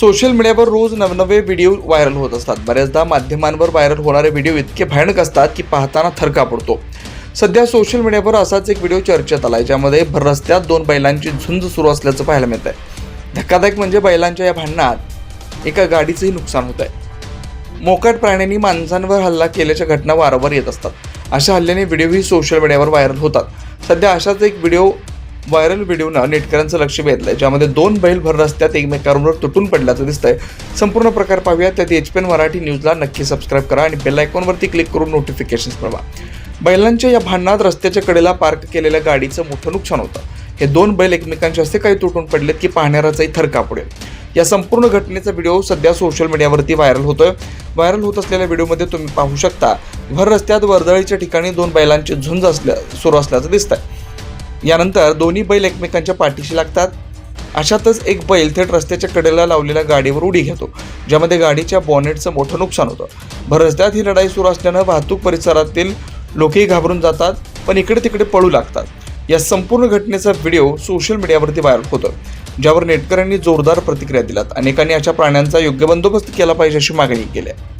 Social मीडियावर रोज नवनवे video viral होत असतात. बऱ्याचदा माध्यमांवर व्हायरल होणारे व्हिडिओ इतके भयानक असतात की पाहताना थरका पडतो. सध्या सोशल मीडियावर असाच एक व्हिडिओ चर्चेत आलाय ज्यामध्ये भर रस्त्यात दोन बैलांची झुंज सुरू असल्याचं पाहायला मिळत आहे धक्कादायक म्हणजे बैलांच्या या भांडणात एका गाडीचंही नुकसान होत आहे मोकाट प्राण्यांनी माणसांवर हल्ला केल्याच्या घटना वारंवार येत असतात. अशा हल्ल्याने व्हिडिओही सोशल मीडियावर व्हायरल होतात. सध्या अशाच एक व्हिडिओ व्हायरल व्हिडिओनं नेटकऱ्यांचं लक्ष वेधलंय ज्यामध्ये दोन बैल भर रस्त्यात एकमेकांवर तुटून पडल्याचं दिसतंय. संपूर्ण प्रकार पाहूया त्यात एच पी एन मराठी न्यूजला नक्की सबस्क्राईब करा आणि बेल आयकॉनवरती क्लिक करून नोटिफिकेशन्स मिळवा बैलांच्या या भांडणात रस्त्याच्या कडेला पार्क केलेल्या गाडीचं मोठं नुकसान होतं. हे दोन बैल एकमेकांचे असे काही तुटून पडलेत की पाहणाराचाही थरका पडेल. या संपूर्ण घटनेचा व्हिडिओ सध्या सोशल मीडियावरती व्हायरल होतोय. व्हायरल होत असलेल्या व्हिडिओमध्ये तुम्ही पाहू शकता भर रस्त्यात वर्दळीच्या ठिकाणी दोन बैलांची झुंज असल्या सुरू असल्याचं दिसतंय. यानंतर दोन्ही बैल एकमेकांच्या पाठीशी लागतात. अशातच एक बैल थेट रस्त्याच्या कडेला लावलेल्या गाडीवर उडी घेतो ज्यामध्ये गाडीच्या बॉनेटचं मोठं नुकसान होतं. भर रस्त्यात ही लढाई सुरू असल्यानं वाहतूक परिसरातील लोकही घाबरून जातात पण इकडे तिकडे पळू लागतात. या संपूर्ण घटनेचा व्हिडिओ सोशल मीडियावरती व्हायरल होतो ज्यावर नेटकऱ्यांनी जोरदार प्रतिक्रिया दिल्यात. अनेकांनी अशा प्राण्यांचा योग्य बंदोबस्त केला पाहिजे अशी मागणी केली आहे.